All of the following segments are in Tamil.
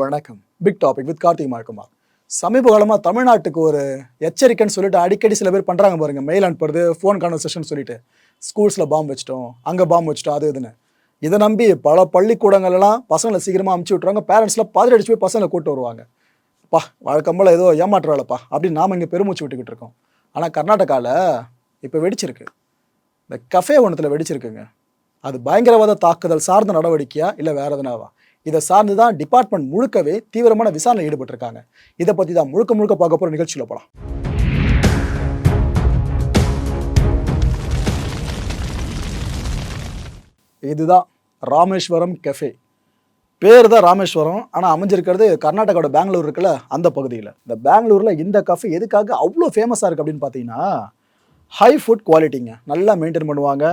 வணக்கம். பிக் டாபிக் வித் கார்த்திக் மார்க்குமார் சமீப காலமாக தமிழ்நாட்டுக்கு ஒரு எச்சரிக்கைன்னு சொல்லிட்டு அடிக்கடி சில பேர் பண்ணுறாங்க பாருங்க. மெயில் அனுப்புறது ஃபோன் கான்வர்சேஷன் சொல்லிட்டு. ஸ்கூல்ஸில் பாம்பு வச்சிட்டோம் அங்கே பாம்பு வச்சிட்டோம் அது இதுன்னு. இதை நம்பி பல பள்ளிக்கூடங்கள்லாம் பசங்களை சீக்கிரமாக அமுச்சு விட்ருவாங்க பேரண்ட்ஸ்லாம் பாதிரி அடிச்சு போய் பசங்களை கூட்டு வருவாங்க. பா வழக்கம் போல் ஏதோ ஏமாற்ற அப்படின்னு நாம் இங்கே பெருமூச்சு விட்டுக்கிட்டு இருக்கோம். ஆனால் கர்நாடகாவில் இப்போ வெடிச்சிருக்கு. இந்த கஃபே ஒன்றத்தில் வெடிச்சிருக்குங்க. அது பயங்கரவாத தாக்குதல் சார்ந்த நடவடிக்கையா? இல்லை வேறு எதுனாவா? இதை சார்ந்து தான் டிபார்ட்மெண்ட் முழுக்கவே தீவிரமான விசாரணை ஈடுபட்டிருக்காங்க. இதை பற்றி தான் முழுக்க முழுக்க பார்க்க போகிற நிகழ்ச்சியில் போகலாம் இதுதான் ராமேஸ்வரம் கெஃபே பேர் தான் ராமேஸ்வரம் ஆனால் அமைஞ்சிருக்கிறது கர்நாடகாவோட பெங்களூர் இருக்குல்ல அந்த பகுதியில். இந்த பெங்களூரில் இந்த கஃபே எதுக்காக அவ்வளோ ஃபேமஸாக இருக்குது அப்படின்னு பார்த்தீங்கன்னா ஹை ஃபுட் குவாலிட்டிங்க நல்லா மெயின்டைன் பண்ணுவாங்க.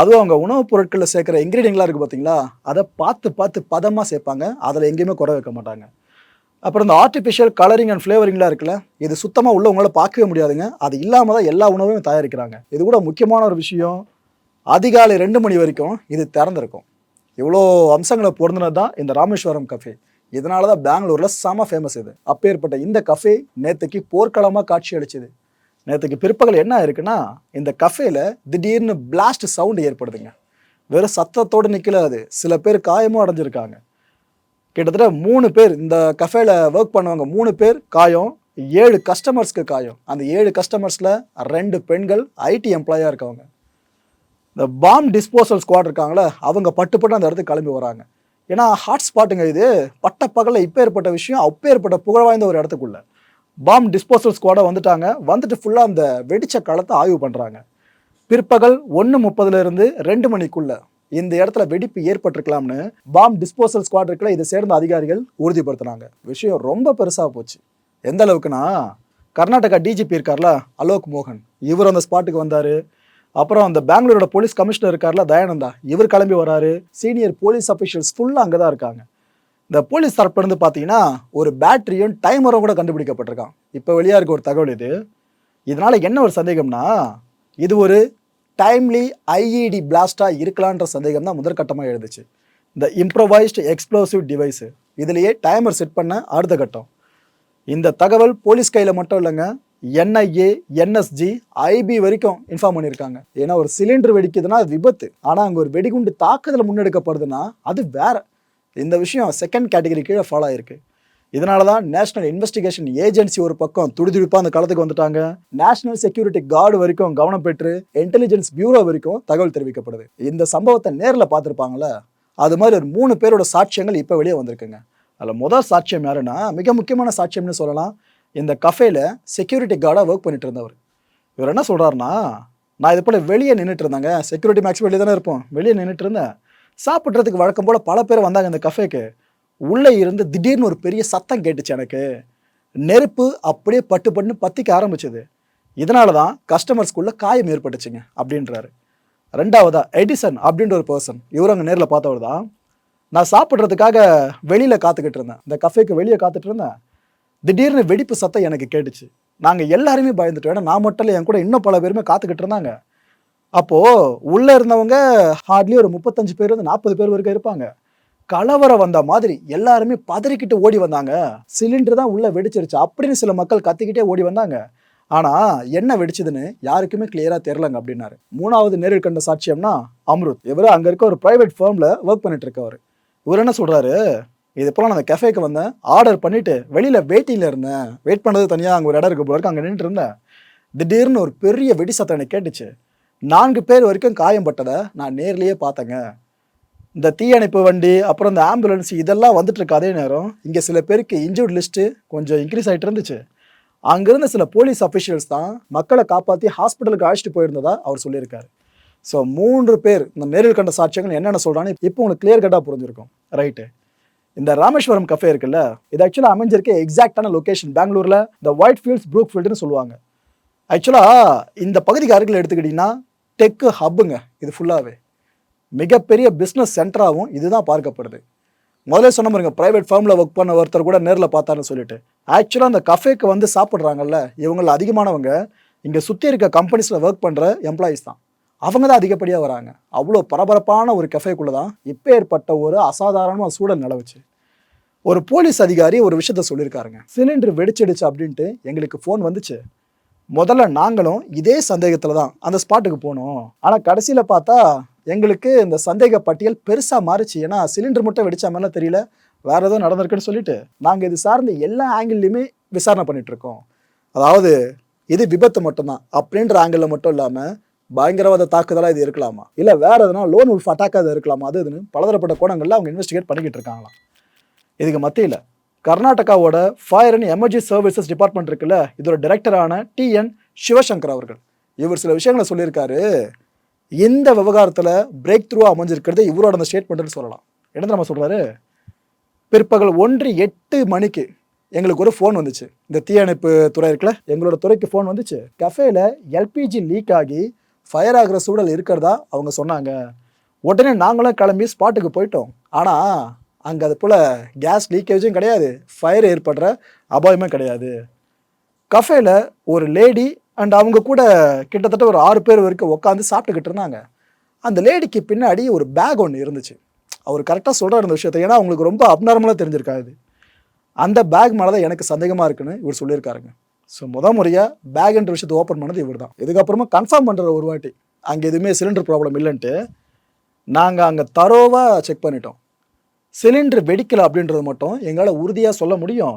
அதுவும் அவங்க உணவுப் பொருட்களில் சேர்க்குற இன்க்ரீடியங்களாக இருக்குது பார்த்தீங்களா அதை பார்த்து பார்த்து பதமாக சேர்ப்பாங்க. அதில் எங்கேயுமே குறை வைக்க மாட்டாங்க. அப்புறம் இந்த ஆர்டிஃபிஷியல் கலரிங் அண்ட் ஃப்ளேவரிங்லாம் இருக்குல்ல இது சுத்தமாக உள்ள உங்களால் பார்க்கவே முடியாதுங்க. அது இல்லாமல் தான் எல்லா உணவையும் தயாரிக்கிறாங்க. இது கூட முக்கியமான ஒரு விஷயம் அதிகாலை ரெண்டு மணி வரைக்கும் இது திறந்திருக்கும். இவ்வளோ அம்சங்களை பொருந்தினது தான் இந்த ராமேஸ்வரம் கஃபே இதனால தான் பெங்களூரில் செம ஃபேமஸ் இது. அப்பேற்பட்ட இந்த கஃபே நேற்றுக்கு போர்க்களமாக காட்சி அளிச்சுது. நேற்றுக்கு பிற்பகல் என்ன இருக்குன்னா இந்த கஃபேல திடீர்னு பிளாஸ்ட் சவுண்டு ஏற்படுதுங்க. வெறும் சத்தத்தோடு நிற்கல அது. சில பேர் காயமும் அடைஞ்சிருக்காங்க. கிட்டத்தட்ட மூணு பேர் இந்த கஃபேல ஒர்க் பண்ணவங்க மூணு பேர் காயம் ஏழு கஸ்டமர்ஸ்க்கு காயம். அந்த ஏழு கஸ்டமர்ஸில் ரெண்டு பெண்கள் ஐடி எம்ப்ளாயாக இருக்கவங்க. இந்த பாம் டிஸ்போசல் ஸ்குவாட் இருக்காங்களே அவங்க பட்டு பட்டு அந்த இடத்துக்கு கிளம்பி வராங்க. ஏன்னா ஹாட் ஸ்பாட்டுங்க இது. பட்ட பகலில் இப்போ ஏற்பட்ட விஷயம் அப்போ ஏற்பட்ட புகழ் வாய்ந்த ஒரு இடத்துக்குள்ள. பாம் டிஸ்போசல் ஸ்குவாடை வந்துட்டாங்க. வந்துட்டு ஃபுல்லாக அந்த வெடிச்ச களத்தை ஆய்வு பண்ணுறாங்க பிற்பகல் ஒன்று முப்பதுலேருந்து ரெண்டு மணிக்குள்ள இந்த இடத்துல வெடிப்பு ஏற்பட்டிருக்கலாம்னு பாம் டிஸ்போசல் ஸ்குவாட் இருக்கல இதை சேர்ந்த அதிகாரிகள் உறுதிப்படுத்தினாங்க. விஷயம் ரொம்ப பெருசாக போச்சு. எந்த அளவுக்குன்னா கர்நாடகா டிஜிபி இருக்கார்ல அலோக் மோகன். இவர் அந்த ஸ்பாட்டுக்கு வந்தார். அப்புறம் அந்த பெங்களூரோட போலீஸ் கமிஷனர் இருக்கார்ல தயானந்தா. இவர் கிளம்பி வராரு. சீனியர் போலீஸ் அஃபிஷியல்ஸ் ஃபுல்லாக அங்கே தான் இருக்காங்க. இந்த போலீஸ் தரப்புலேருந்து பார்த்தீங்கன்னா ஒரு பேட்டரியும் டைமரும் கூட கண்டுபிடிக்கப்பட்டிருக்கான். இப்போ வெளியாக இருக்க ஒரு தகவல் இது. இதனால் என்ன ஒரு சந்தேகம்னா இது ஒரு டைம்லி ஐஇடி பிளாஸ்டாக இருக்கலான்ற சந்தேகம் தான் முதற்கட்டமாக எழுதுச்சு இந்த இம்ப்ரவைஸ்டு எக்ஸ்ப்ளோசிவ் டிவைஸு இதுலேயே டைமர் செட் பண்ண அடுத்த கட்டம். இந்த தகவல் போலீஸ் கையில் மட்டும் இல்லைங்க என்ஐஏ என்எஸ்ஜி ஐபி வரைக்கும் இன்ஃபார்ம் பண்ணியிருக்காங்க. ஏன்னா ஒரு சிலிண்டர் வெடிக்குதுன்னா அது விபத்து. ஆனால் அங்கே ஒரு வெடிகுண்டு தாக்குதல் முன்னெடுக்கப்படுதுன்னா அது வேற. இந்த விஷயம் செகண்ட் கேட்டகரி கீழே ஃபாலோ ஆயிருக்கு. இதனால தான் நேஷனல் இன்வெஸ்டிகேஷன் ஏஜென்சி ஒரு பக்கம் துடிதுடிப்பாக அந்த காலத்துக்கு வந்துட்டாங்க. நேஷனல் செக்யூரிட்டி கார்டு வரைக்கும் கவனம் பெற்று இன்டெலிஜென்ஸ் பியூரோ வரைக்கும் தகவல் தெரிவிக்கப்படுது. இந்த சம்பவத்தை நேரில் பார்த்துருப்பாங்களே அது மாதிரி ஒரு மூணு பேரோட சாட்சியங்கள் இப்போ வெளியே வந்திருக்குங்க. அதில் முதல் சாட்சியம் யாருன்னா மிக முக்கியமான சாட்சியம்னு சொல்லலாம் இந்த கஃபேல செக்யூரிட்டி கார்டாக ஒர்க் பண்ணிட்டு இருந்தவர். இவர் என்ன சொல்கிறாருன்னா நான் இது போல் வெளியே நின்றுட்டு இருந்தாங்க. செக்யூரிட்டி மேக்ஸ் வெளியே தானே இருப்போம். வெளியே நின்றுட்டு இருந்தேன். சாப்பிட்றதுக்கு வழக்கம் போல் பல பேர் வந்தாங்க இந்த கஃபேக்கு உள்ளே இருந்து திடீர்னு ஒரு பெரிய சத்தம் கேட்டுச்சு எனக்கு. நெருப்பு அப்படியே பட்டு பட்டுன்னு பத்திக்க ஆரம்பிச்சது. இதனால தான் கஸ்டமர்ஸ்குள்ளே காயம் ஏற்பட்டுச்சுங்க அப்படின்றாரு. ரெண்டாவதா எடிசன் அப்படின்ற ஒரு பர்சன் இவர் அங்கே நேரில் பார்த்தவர் தான் நான் சாப்பிட்றதுக்காக வெளியில் காத்துக்கிட்டு இருந்தேன். இந்த கஃபேக்கு வெளியே காத்துட்டு இருந்தேன். திடீர்னு வெடிப்பு சத்தம் எனக்கு கேட்டுச்சு. நாங்கள் எல்லாருமே பயந்துட்டோம். ஏன்னா நான் மட்டும் இல்லை என் கூட இன்னும் பல பேருமே காத்துக்கிட்டு இருந்தாங்க. அப்போது உள்ளே இருந்தவங்க ஹார்ட்லி ஒரு முப்பத்தஞ்சு பேர் வந்து நாற்பது பேர் வரைக்கும் இருப்பாங்க. கலவரம் வந்த மாதிரி எல்லாருமே பதறிக்கிட்டு ஓடி வந்தாங்க. சிலிண்டர் தான் உள்ள வெடிச்சிருச்சு அப்படின்னு சில மக்கள் கத்திக்கிட்டே ஓடி வந்தாங்க. ஆனா என்ன வெடிச்சதுன்னு யாருக்குமே கிளியரா தெரிலங்க அப்படின்னாரு. மூணாவது நேரில் கண்ட சாட்சியம்னா அம்ருத். இவர் அங்க இருக்க ஒரு பிரைவேட் ஃபார்ம்ல ஒர்க் பண்ணிட்டு இருக்கவர். இவர் என்ன சொல்றாரு? இது போல நான் அந்த கெஃபேக்கு வந்தேன். ஆர்டர் பண்ணிட்டு வெளியில வெயிட்டிங்ல இருந்தேன். வெயிட் பண்ணது தனியா அங்க ஒரு இடம் இருக்கு போல இருக்கு அங்க நின்றுட்டு இருந்தேன். திடீர்னு ஒரு பெரிய வெடி சத்தம் எனக்கு கேட்டுச்சு. நான்கு பேர் வரைக்கும் காயம்பட்டதை நான் நேர்லேயே பார்த்தேங்க. இந்த தீயணைப்பு வண்டி அப்புறம் இந்த ஆம்புலன்ஸ் இதெல்லாம் வந்துட்டுருக்க அதே நேரம். இங்கே சில பேருக்கு இன்ஜூர்ட் லிஸ்ட்டு கொஞ்சம் இன்க்ரீஸ் ஆகிட்டு இருந்துச்சு. அங்கிருந்த சில போலீஸ் அஃபிஷியல்ஸ் தான் மக்களை காப்பாற்றி ஹாஸ்பிட்டலுக்கு அழைச்சிட்டு போயிருந்ததா அவர் சொல்லியிருக்காரு. ஸோ மூன்று பேர் இந்த நேரில் கண்ட சாட்சியங்கள் என்னென்ன சொல்கிறான்னு இப்போ உங்களுக்கு கிளியர் கட்டாக புரிஞ்சிருக்கும். ரைட்டு இந்த ராமேஸ்வரம் கஃபே இருக்குல்ல இது ஆக்சுவலாக அமைஞ்சிருக்க எக்ஸாக்டான லொகேஷன் பெங்களூரில் இந்த ஒயிட் ஃபீல்ட்ஸ் ப்ரூக் ஃபீல்டுன்னு சொல்லுவாங்க. ஆக்சுவலாக இந்த பகுதிக்கு அருகில் எடுத்துக்கிட்டிங்கன்னா டெக்கு ஹப்புங்க இது ஃபுல்லாகவே மிகப்பெரிய பிஸ்னஸ் சென்டராகவும் இதுதான் பார்க்கப்படுது. முதல்ல சொன்ன பாருங்க ப்ரைவேட் ஃபார்மில் ஒர்க் பண்ண ஒருத்தர் கூட நேரில் பார்த்தாருன்னு சொல்லிட்டு. ஆக்சுவலாக அந்த கஃபேக்கு வந்து சாப்பிட்றாங்கல்ல இவங்கள அதிகமானவங்க இங்கே சுற்றி இருக்க கம்பெனிஸில் ஒர்க் பண்ணுற எம்ப்ளாயீஸ் தான். அவங்க தான் அதிகப்படியாக வராங்க. அவ்வளோ பரபரப்பான ஒரு கஃபேக்குள்ளே தான் இப்போ ஏற்பட்ட ஒரு அசாதாரணமாக சூழல் நிலவுச்சு. ஒரு போலீஸ் அதிகாரி ஒரு விஷயத்த சொல்லியிருக்காருங்க சிலிண்டர் வெடிச்சிடுச்சு அப்படின்ட்டு எங்களுக்கு ஃபோன் வந்துச்சு. முதல்ல நாங்களும் இதே சந்தேகத்தில் தான் அந்த ஸ்பாட்டுக்கு போனோம். ஆனால் கடைசியில் பார்த்தா எங்களுக்கு இந்த சந்தேக பட்டியல் பெருசாக மாறுச்சு. ஏன்னா சிலிண்டர் மட்டும் வெடிச்ச மாதிரிலாம் தெரியல. வேறு ஏதோ நடந்திருக்குன்னு சொல்லிட்டு நாங்கள் இது சார்ந்த எல்லா ஆங்கிள்லையுமே விசாரணை பண்ணிகிட்ருக்கோம் அதாவது இது விபத்து மட்டும்தான். அப்படின்ற ஆங்கிளில் மட்டும் இல்லாமல் பயங்கரவாத தாக்குதலாக இது இருக்கலாமா? இல்லை வேற எதுனா லோன் உல்ஃப் அட்டாக்காக இது இருக்கலாமா? அது இதுன்னு பலதரப்பட்ட கோணங்களில் அவங்க இன்வெஸ்டிகேட் பண்ணிக்கிட்டு இருக்காங்களாம். இதுக்கு மத்தியில் கர்நாடகாவோட fire and emergency services department இருக்குல்ல இதோட டைரக்டரான டி என் சிவசங்கர் அவர்கள். இவர் சில விஷயங்களை சொல்லியிருக்காரு. இந்த விவகாரத்தில் பிரேக் த்ரூ அமைஞ்சிருக்கிறது இவரோட அந்த ஸ்டேட்மெண்ட்னு சொல்லலாம். என்ன நம்ம சொல்கிறாரு பிற்பகல் ஒன்று எட்டு மணிக்கு எங்களுக்கு ஒரு ஃபோன் வந்துச்சு. இந்த தீயணைப்பு துறை இருக்குல்ல எங்களோட துறைக்கு ஃபோன் வந்துச்சு. கஃபேல எல்பிஜி லீக் ஆகி ஃபயர் ஆகிற சூழல் இருக்கிறதா அவங்க சொன்னாங்க. உடனே நாங்களும் கிளம்பி ஸ்பாட்டுக்கு போயிட்டோம். ஆனால் அங்கே அது போல் கேஸ் லீக்கேஜும் கிடையாது. ஃபயர் ஏற்படுற அபாயமே கிடையாது. கஃபேல ஒரு லேடி அண்ட் அவங்க கூட கிட்டத்தட்ட ஒரு ஆறு பேர் வரைக்கும் உட்காந்து சாப்பிட்டுக்கிட்டு இருந்தாங்க. அந்த லேடிக்கு பின்னாடி ஒரு பேக் ஒன்று இருந்துச்சு. அவர் கரெக்டாக சொல்கிறார் இந்த விஷயத்தை. ஏன்னா அவங்களுக்கு ரொம்ப அப்நார்மலாக தெரிஞ்சிருக்காது அந்த பேக் மேலே தான் எனக்கு சந்தேகமாக இருக்குன்னு இவர் சொல்லியிருக்காருங்க. ஸோ முத முறையாக பேக்ன்ற விஷயத்தை ஓப்பன் பண்ணது இவர் தான் இதுக்கப்புறமா கன்ஃபார்ம் பண்ணுற ஒரு வாட்டி. அங்கே எதுவுமே சிலிண்டர் ப்ராப்ளம் இல்லைன்ட்டு. நாங்கள் அங்கே தரோவாக செக் பண்ணிட்டோம். சிலிண்டர் வெடிக்கல அப்படின்றது மட்டும் எங்களால் உறுதியாக சொல்ல முடியும்.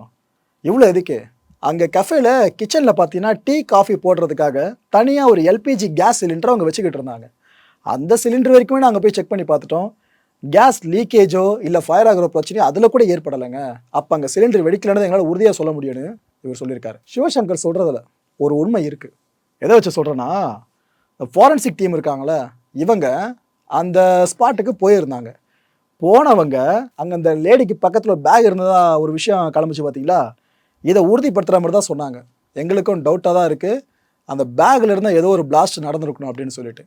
இவ்வளோ எதுக்கு? அங்கே கஃபேல கிச்சனில் பார்த்தீங்கன்னா டீ காஃபி போடுறதுக்காக தனியாக ஒரு எல்பிஜி கேஸ் சிலிண்டரை அவங்க வச்சுக்கிட்டு இருந்தாங்க. அந்த சிலிண்டர் வரைக்குமே நாங்கள் போய் செக் பண்ணி பார்த்துட்டோம் கேஸ் லீக்கேஜோ இல்லை ஃபயர் ஆகிற பிரச்சனையோ அதில் கூட ஏற்படலைங்க. அப்போ அங்கே சிலிண்டர் வெடிக்கலன்னு எங்களால் உறுதியாக சொல்ல முடியும்னு இவர் சொல்லியிருக்காரு. சிவசங்கர் சொல்கிறதுல ஒரு உண்மை இருக்குது எதை வச்சு சொல்கிறேன்னா ஃபாரன்சிக் டீம் இருக்காங்களே இவங்க அந்த ஸ்பாட்டுக்கு போயிருந்தாங்க. போனவங்க அங்கே அந்த லேடிக்கு பக்கத்தில் ஒரு பேக் இருந்ததா ஒரு விஷயம் கிளம்பிச்சு பார்த்தீங்களா இதை உறுதிப்படுத்துகிற மாதிரி தான் சொன்னாங்க. எங்களுக்கும் டவுட்டாக தான் இருக்குது அந்த பேக்கில் இருந்தால் ஏதோ ஒரு பிளாஸ்ட் நடந்திருக்கணும் அப்படின்னு சொல்லிட்டு.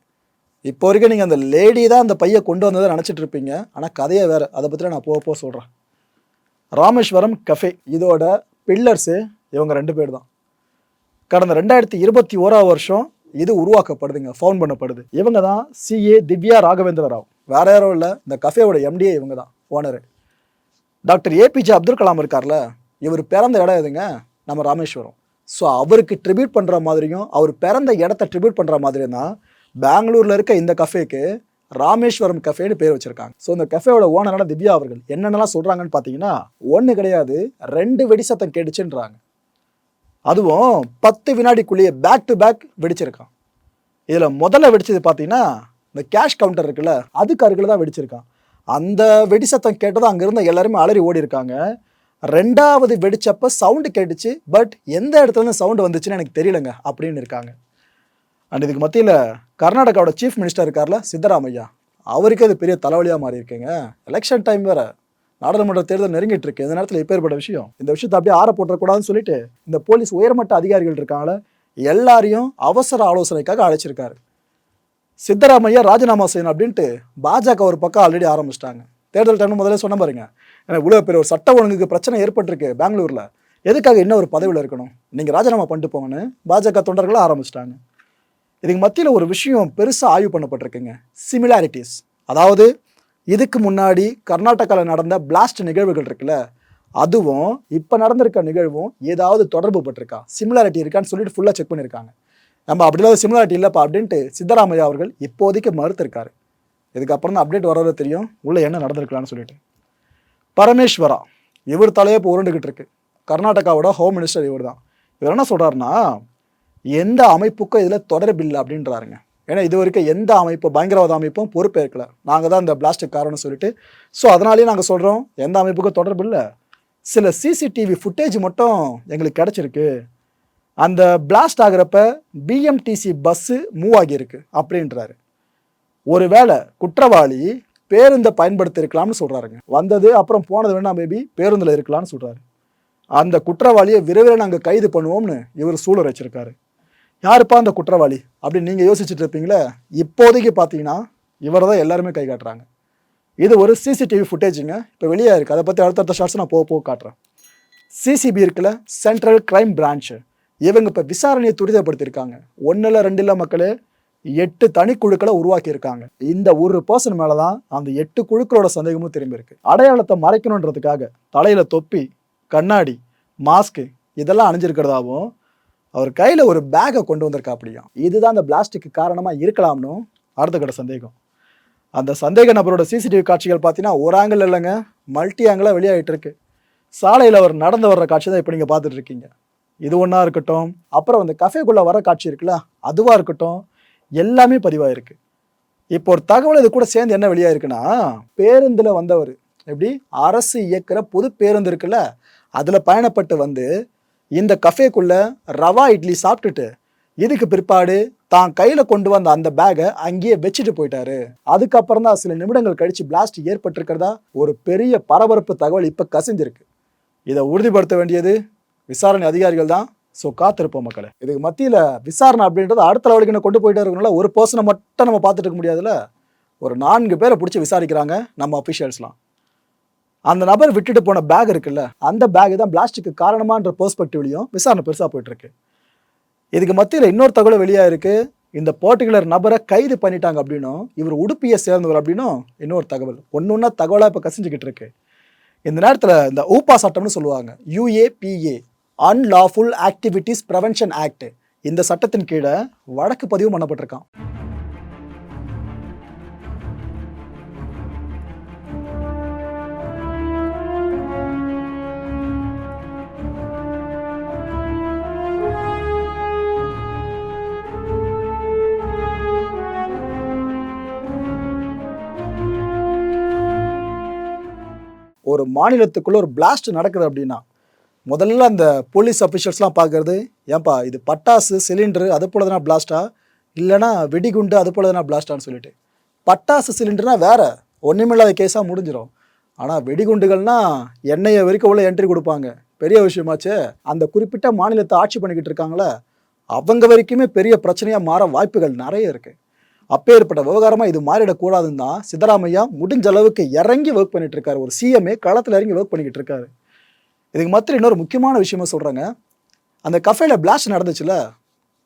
இப்போ வரைக்கும் நீங்கள் அந்த லேடி தான் அந்த பையை கொண்டு வந்ததை நினச்சிட்டு இருப்பீங்க. ஆனால் கதையை வேறு. அதை பற்றி நான் போக போக சொல்கிறேன் ராமேஸ்வரம் கஃபே இதோட பில்லர்ஸு இவங்க ரெண்டு பேர் தான். கடந்த ரெண்டாயிரத்தி இருபத்தி ஓராவது வருஷம் இது உருவாக்கப்படுதுங்க. ஃபோன் பண்ணப்படுது. இவங்க தான் சிஏ திவ்யா ராகவேந்திர ராவ். வேற யாரும் இல்லை. இந்த கஃபேவோட எம்டிஏ இவங்க தான் owner doctor APJ Abdul Kalam இருக்கார்ல இவர் பிறந்த இடம் எதுங்க? நம்ம ராமேஸ்வரம். ஸோ அவருக்கு ட்ரிபியூட் பண்ணுற மாதிரியும் அவர் பிறந்த இடத்த ட்ரிபியூட் பண்ணுற மாதிரியும் தான் பெங்களூரில் இருக்க இந்த கஃபேக்கு ராமேஸ்வரம் கஃபேன்னு பேர் வச்சுருக்காங்க. ஸோ இந்த கஃபேவோட ஓனரான திவ்யா அவர்கள் என்னென்னலாம் சொல்கிறாங்கன்னு பார்த்தீங்கன்னா ஒன்று கிடையாது ரெண்டு வெடி சத்தம் கேட்டுச்சுன்றாங்க. அதுவும் பத்து வினாடிக்குள்ளேயே பேக் டு பேக் வெடிச்சிருக்கான். இதில் முதல்ல வெடிச்சது பார்த்தீங்கன்னா இந்த கேஷ் கவுண்டர் இருக்குல்ல அதுக்கு அருகில் தான் வெடிச்சிருக்கான். அந்த வெடி சத்தம் கேட்டதும் அங்கேருந்து எல்லாருமே அலறி ஓடி இருக்காங்க ரெண்டாவது வெடிச்சப்ப சவுண்டு கேட்டுச்சு பட் எந்த இடத்துல இருந்து சவுண்டு வந்துச்சுன்னு எனக்கு தெரியலங்க அப்படின்னு இருக்காங்க. அண்ட் இதுக்கு மத்தியில் கர்நாடகாவோட சீஃப் மினிஸ்டர் இருக்கார்ல சித்தராமையா. அவருக்கே அது பெரிய தலைவலியாக மாறி இருக்குங்க எலெக்ஷன் டைம் வேற. நாடாளுமன்ற தேர்தல் நெருங்கிட்டு இருக்கு. இந்த நேரத்தில் எப்பேற்பட்ட விஷயம். இந்த விஷயத்தை அப்படியே ஆற போட்டுறக்கூடாதுன்னு சொல்லிட்டு இந்த போலீஸ் உயர்மட்ட அதிகாரிகள் இருக்காங்கள எல்லாரையும் அவசர ஆலோசனைக்காக அழைச்சிருக்காரு. சித்தராமையா ராஜினாமா செய்யணும் அப்படின்ட்டு பாஜக ஒரு பக்கம் ஆல்ரெடி ஆரம்பிச்சிட்டாங்க. தேர்தல் டைம் முதல்ல சொன்ன பாருங்க. எனக்கு இவ்வளோ பெரிய ஒரு சட்ட ஒழுங்குக்கு பிரச்சனை ஏற்பட்டிருக்கு பெங்களூரில். எதுக்காக என்ன ஒரு பதவியில் இருக்கணும்? நீங்கள் ராஜினாமா பண்ணிட்டு போங்கன்னு பாஜக தொண்டர்களும் ஆரம்பிச்சிட்டாங்க. இதுக்கு மத்தியில் ஒரு விஷயம் பெருசாக ஆய்வு பண்ணப்பட்டிருக்குங்க. சிமிலாரிட்டிஸ் அதாவது இதுக்கு முன்னாடி கர்நாடகாவில் நடந்த பிளாஸ்ட் நிகழ்வுகள் இருக்குல்ல அதுவும் இப்போ நடந்திருக்க நிகழ்வும் ஏதாவது தொடர்பு பட்டிருக்கா? சிமிலாரிட்டி இருக்கான்னு சொல்லிட்டு ஃபுல்லாக செக் பண்ணியிருக்காங்க நம்ம அப்படி இல்லாத சிமிலாரிட்டி இல்லைப்பா அப்படின்ட்டு சித்தராமையா அவர்கள் இப்போதைக்கு மறுத்திருக்காரு. இதுக்கப்புறம் தான் அப்டேட் வர்றது தெரியும். உள்ளே என்ன நடந்திருக்கலாம்னு சொல்லிட்டு. பரமேஸ்வரா இவர் தலையே இப்போ உருண்டுகிட்டு இருக்கு. கர்நாடகாவோட ஹோம் மினிஸ்டர் இவர் தான் இவர் என்ன சொல்கிறாருன்னா எந்த அமைப்புக்கும் இதில் தொடர்பில்லை அப்படின்றாருங்க. ஏன்னா இது வரைக்கும் எந்த அமைப்பு பயங்கரவாத அமைப்பும் பொறுப்பேற்கல. நாங்கள் தான் இந்த பிளாஸ்டிக் காரணம்னு சொல்லிட்டு. ஸோ அதனாலேயே நாங்கள் சொல்கிறோம் எந்த அமைப்புக்கும் தொடர்பு இல்லை. சில சிசிடிவி ஃபுட்டேஜ் மட்டும் எங்களுக்கு கிடச்சிருக்கு. அந்த பிளாஸ்ட் ஆகுறப்ப பிஎம்டிசி பஸ்ஸு மூவ் ஆகியிருக்கு அப்படின்றாரு. ஒருவேளை குற்றவாளி பேருந்தை பயன்படுத்தியிருக்கலாம்னு சொல்கிறாருங்க வந்தது அப்புறம் போனது வேணா மேபி பேருந்தில் இருக்கலாம்னு சொல்கிறாரு அந்த குற்றவாளியை விரைவில் நாங்கள் கைது பண்ணுவோம்னு இவர் சூழல் வச்சிருக்காரு. யாருப்பா அந்த குற்றவாளி? அப்படின்னு நீங்கள் யோசிச்சுட்டு இருப்பீங்களே? இப்போதைக்கு பார்த்தீங்கன்னா இவரை தான் எல்லாருமே கை காட்டுறாங்க. இது ஒரு சிசிடிவி ஃபுட்டேஜுங்க இப்போ வெளியே இருக்குது அதை பற்றி அடுத்தடுத்த ஷார்ட்ஸ் நான் போக போக காட்டுறேன். சிசிபி இருக்குல்ல சென்ட்ரல் கிரைம் பிரான்ச்சு இவங்க இப்போ விசாரணையை துரிதப்படுத்தியிருக்காங்க. ஒன்றில் ரெண்டில் மக்களே எட்டு தனிக்குழுக்களை குழுக்களை உருவாக்கியிருக்காங்க. இந்த ஒரு பர்சன் மேலே தான் அந்த எட்டு குழுக்களோட சந்தேகமும் திரும்பி இருக்கு அடையாளத்தை மறைக்கணுன்றதுக்காக தலையில் தொப்பி கண்ணாடி மாஸ்க்கு இதெல்லாம் அணிஞ்சிருக்கிறதாவும் அவர் கையில் ஒரு பேக்கை கொண்டு வந்திருக்கா அப்படியும் இதுதான் அந்த பிளாஸ்டிக்கு காரணமாக இருக்கலாம்னு அடுத்த கட்ட சந்தேகம். அந்த சந்தேக நபரோட சிசிடிவி காட்சிகள் பார்த்தீங்கன்னா ஒரு ஆங்கிள் இல்லைங்க மல்டி ஆங்கிளாக வெளியாகிட்டு இருக்கு. சாலையில் அவர் நடந்து வர்ற காட்சி தான் இப்போ நீங்கள் பார்த்துட்டு இருக்கீங்க. இது ஒன்றா இருக்கட்டும். அப்புறம் அந்த கஃபேக்குள்ளே வர காட்சி இருக்குல்ல அதுவாக இருக்கட்டும். எல்லாமே பதிவாயிருக்கு. இப்போ ஒரு தகவல் இது கூட சேர்ந்து என்ன வெளியாயிருக்குன்னா பேருந்தில் வந்தவர் எப்படி? அரசு இயக்கிற பொது பேருந்து இருக்குல்ல அதில் பயணப்பட்டு வந்து இந்த கஃபேக்குள்ளே ரவா இட்லி சாப்பிட்டுட்டு இதுக்கு பிற்பாடு தான் கையில் கொண்டு வந்த அந்த பேகை அங்கேயே வச்சுட்டு போயிட்டாரு. அதுக்கப்புறம் தான் சில நிமிடங்கள் கழித்து பிளாஸ்ட் ஏற்பட்டிருக்கிறதா ஒரு பெரிய பரபரப்பு தகவல் இப்போ கசிஞ்சிருக்கு. இதை உறுதிப்படுத்த வேண்டியது விசாரணை அதிகாரிகள் தான். ஸோ காத்திருப்போம் மக்களை. இதுக்கு மத்தியில் விசாரணை அப்படின்றது அடுத்த லெவலுக்கு கொண்டு போயிட்டே இருக்கணும்ல. ஒரு பர்சனை மட்டும் நம்ம பார்த்துட்டு இருக்க முடியாதுல்ல. ஒரு நான்கு பேரை பிடிச்சி விசாரிக்கிறாங்க நம்ம அஃபிஷியல்ஸ்லாம் அந்த நபர் விட்டுட்டு போன பேக் இருக்குல்ல. அந்த பேக் தான் பிளாஸ்டிக்கு காரணமான்ற பெர்ஸ்பெக்டிவ்லையும் விசாரணை பெருசாக போயிட்டுருக்கு. இதுக்கு மத்தியில் இன்னொரு தகவல் வெளியாக இருக்குது இந்த பர்டிகுலர் நபரை கைது பண்ணிட்டாங்க அப்படின்னும் இவர் உடுப்பியை சேர்ந்தவர் அப்படின்னும் இன்னொரு தகவல். ஒன்று ஒன்றா தகவலாக இப்போ கசிஞ்சுக்கிட்டு இருக்கு. இந்த நேரத்தில் இந்த ஊப்பா சட்டம்னு சொல்லுவாங்க. UAPA unlawful activities prevention act இந்த சட்டத்தின் கீழே வழக்கு பதிவு பண்ணப்பட்டிருக்கான் ஒரு மாநிலத்துக்குள்ள ஒரு பிளாஸ்ட் நடக்குது அப்படின்னா முதல்ல அந்த போலீஸ் அஃபிஷியல்ஸ்லாம் பார்க்கறது ஏன்பா இது பட்டாசு சிலிண்டரு அது போல தானே பிளாஸ்டா இல்லைனா வெடிகுண்டு அது போல தானே பிளாஸ்டான்னு சொல்லிட்டு. பட்டாசு சிலிண்டர்னா வேறு. ஒன்றுமில்லாத கேஸாக முடிஞ்சிடும் ஆனால் வெடிகுண்டுகள்னா எண்ணெயை வரைக்கும் உள்ள என்ட்ரி கொடுப்பாங்க. பெரிய விஷயமாச்சே. அந்த குறிப்பிட்ட மாநிலத்தை ஆட்சி பண்ணிக்கிட்டு இருக்காங்களே அவங்க வரைக்குமே பெரிய பிரச்சனையாக மாற வாய்ப்புகள் நிறைய இருக்குது அப்பேற்பட்ட விவகாரமாக இது மாறிடக்கூடாதுன்னு தான் சித்தராமையா முடிஞ்ச அளவுக்கு இறங்கி ஒர்க் பண்ணிட்டு இருக்காரு. ஒரு சிஎம்ஏ களத்தில் இறங்கி ஒர்க் பண்ணிக்கிட்டு இருக்காரு. இதுக்கு மாதிரி இன்னொரு முக்கியமான விஷயமா சொல்கிறாங்க அந்த கஃபேல பிளாஸ்ட் நடந்துச்சுல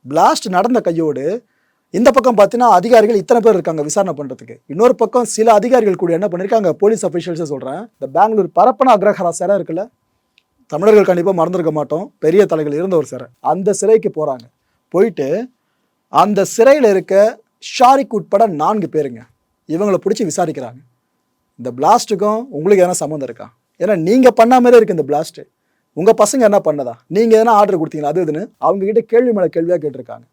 பிளாஸ்ட் நடந்த கையோடு இந்த பக்கம் பார்த்தீங்கன்னா அதிகாரிகள் இத்தனை பேர் இருக்காங்க விசாரணை பண்ணுறதுக்கு இன்னொரு பக்கம் சில அதிகாரிகள் கூட என்ன பண்ணியிருக்காங்க போலீஸ் அஃபிஷியல்ஸை சொல்கிறேன் இந்த பெங்களூர் பரப்பன அக்ரஹரா சிறை இருக்குல்ல? தமிழர்கள் கண்டிப்பாக மறந்துருக்க மாட்டோம். பெரிய தலைகள் இருந்த ஒரு சிறை. அந்த சிறைக்கு போகிறாங்க போயிட்டு அந்த சிறையில் இருக்க ஷாரிக் உட்பட நான்கு பேருங்க. இவங்களை பிடிச்சி விசாரிக்கிறாங்க. இந்த பிளாஸ்ட்டுக்கும் உங்களுக்கு எதனா சம்மந்தம் இருக்கா? ஏன்னா நீங்கள் பண்ண மாதிரி இருக்குது இந்த பிளாஸ்ட்டு உங்கள் பசங்க என்ன பண்ணதா? நீங்கள் எதனா ஆர்டர் கொடுத்தீங்களா? அது இதுன்னு அவங்ககிட்ட கேள்வி மேலே கேள்வியாக கேட்டிருக்காங்க.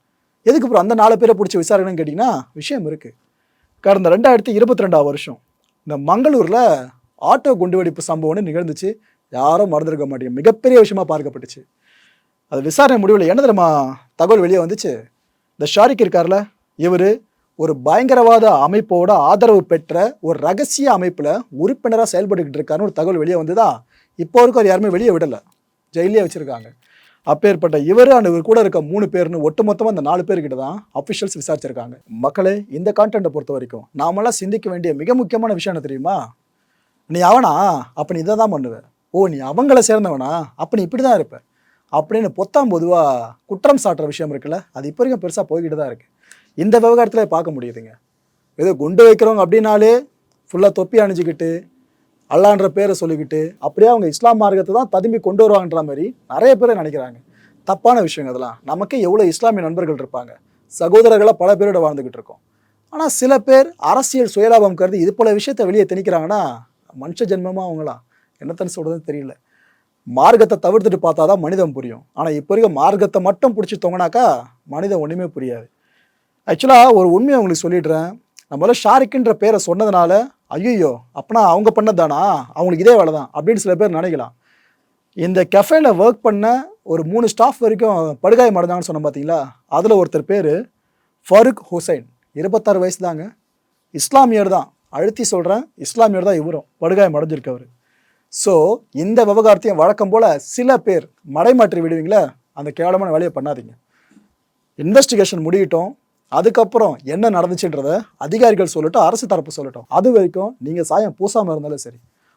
எதுக்கு அப்புறம் அந்த நாலு பேரை பிடிச்சி விசாரணைன்னு கேட்டிங்கன்னா விஷயம் இருக்குது கடந்த ரெண்டாயிரத்தி இருபத்தி ரெண்டாம் வருஷம் இந்த மங்களூரில் ஆட்டோ குண்டுவெடிப்பு சம்பவம்னு நிகழ்ந்துச்சு. யாரும் மறந்துருக்க மாட்டேங்க. மிகப்பெரிய விஷயமா பார்க்கப்பட்டுச்சு. அது விசாரணை முடிவில் என்ன தெரியுமா தகவல் வெளியே வந்துச்சு? இந்த ஷாரிக் இருக்கார்ல இவர் ஒரு பயங்கரவாத அமைப்போட ஆதரவு பெற்ற ஒரு ரகசிய அமைப்பில் உறுப்பினராக செயல்பட்டுக்கிட்டு இருக்காருன்னு ஒரு தகவல் வெளியே வந்ததா இப்போ வரைக்கும் அவர் யாருமே வெளியே விடலை. ஜெயிலே வச்சுருக்காங்க. அப்பேற்பட்ட இவர் அண்ட் இவர் கூட இருக்க மூணு பேர்னு ஒட்டுமொத்தமாக அந்த நாலு பேர்கிட்ட தான் அஃபிஷியல்ஸ் விசாரிச்சிருக்காங்க. மக்களே இந்த கான்டென்ட்டை பொறுத்த வரைக்கும் நாமெல்லாம் சிந்திக்க வேண்டிய மிக முக்கியமான விஷயம் என்ன தெரியுமா? நீ அவனா? அப்போ நீ இதை தான் பண்ணுவ. ஓ நீ அவங்கள சேர்ந்தவனா? அப்போ நீ இப்படி தான் இருப்ப. அப்படின்னு பொத்தாம் பொதுவாக குற்றம் சாட்டுற விஷயம் இருக்குல்ல அது இப்போ வரைக்கும் பெருசாக போய்கிட்டு தான் இருக்குது இந்த விவகாரத்தில் பார்க்க முடியுதுங்க. ஏதோ குண்டு வைக்கிறவங்க அப்படின்னாலே ஃபுல்லாக தொப்பி அணிஞ்சிக்கிட்டு அல்லான்ற பேரை சொல்லிக்கிட்டு அப்படியே அவங்க இஸ்லாம் மார்க்கத்தை தான் ததும்பி கொண்டு வருவாங்கன்ற மாதிரி நிறைய பேர் நினைக்கிறாங்க. தப்பான விஷயங்க அதெல்லாம். நமக்கே எவ்வளோ இஸ்லாமிய நண்பர்கள் இருப்பாங்க. சகோதரர்களாக பல பேரோட வாழ்ந்துக்கிட்டு இருக்கோம். ஆனால் சில பேர் அரசியல் சுயலாபம் கருதி இது போல விஷயத்தை வெளியே திணிக்கிறாங்கன்னா மனுஷ ஜென்மமாக அவங்களாம் என்னத்தன்னு சொல்கிறதுன்னு தெரியல. மார்க்கத்தை தவிர்த்துட்டு பார்த்தா தான் மனிதம் புரியும். ஆனால் இப்போ இருக்க மார்க்கத்தை மட்டும் பிடிச்சி தொங்கினாக்கா மனிதன் ஒன்றுமே புரியாது. ஆக்சுவலாக ஒரு உண்மையை உங்களுக்கு சொல்லிடுறேன். நம்மள ஷாருக்குன்ற பேரை சொன்னதுனால ஐயோ அப்பனா அவங்க பண்ணதானா அவங்களுக்கு இதே வேலை தான் அப்படின்னு சில பேர் நினைக்கலாம். இந்த கெஃபேல ஒர்க் பண்ண ஒரு மூணு ஸ்டாஃப் வரைக்கும் படுகாயம் அடைஞ்சாங்கன்னு சொன்னோம் பார்த்தீங்களா அதில் ஒருத்தர் பேர் ஃபருக் ஹுசைன் இருபத்தாறு வயசு தாங்க இஸ்லாமியர் தான். அழுத்தி சொல்கிறேன் இஸ்லாமியர் தான் இவரும். படுகாயம் அடைஞ்சிருக்கவர். ஸோ இந்த விவகாரத்தையும் வழக்கம் போல் சில பேர் மடைமாற்றி விடுவீங்களே அந்த கேவலமான வேலையை பண்ணாதீங்க. இன்வெஸ்டிகேஷன் முடியட்டும். அதுக்கப்புறம் என்ன நடந்துச்சுன்றத அதிகாரிகள் சொல்லட்டும் அரசு தரப்பு சொல்லட்டும். அது வரைக்கும் நீங்கள் சாயம் பூசாமல் இருந்தாலும் சரி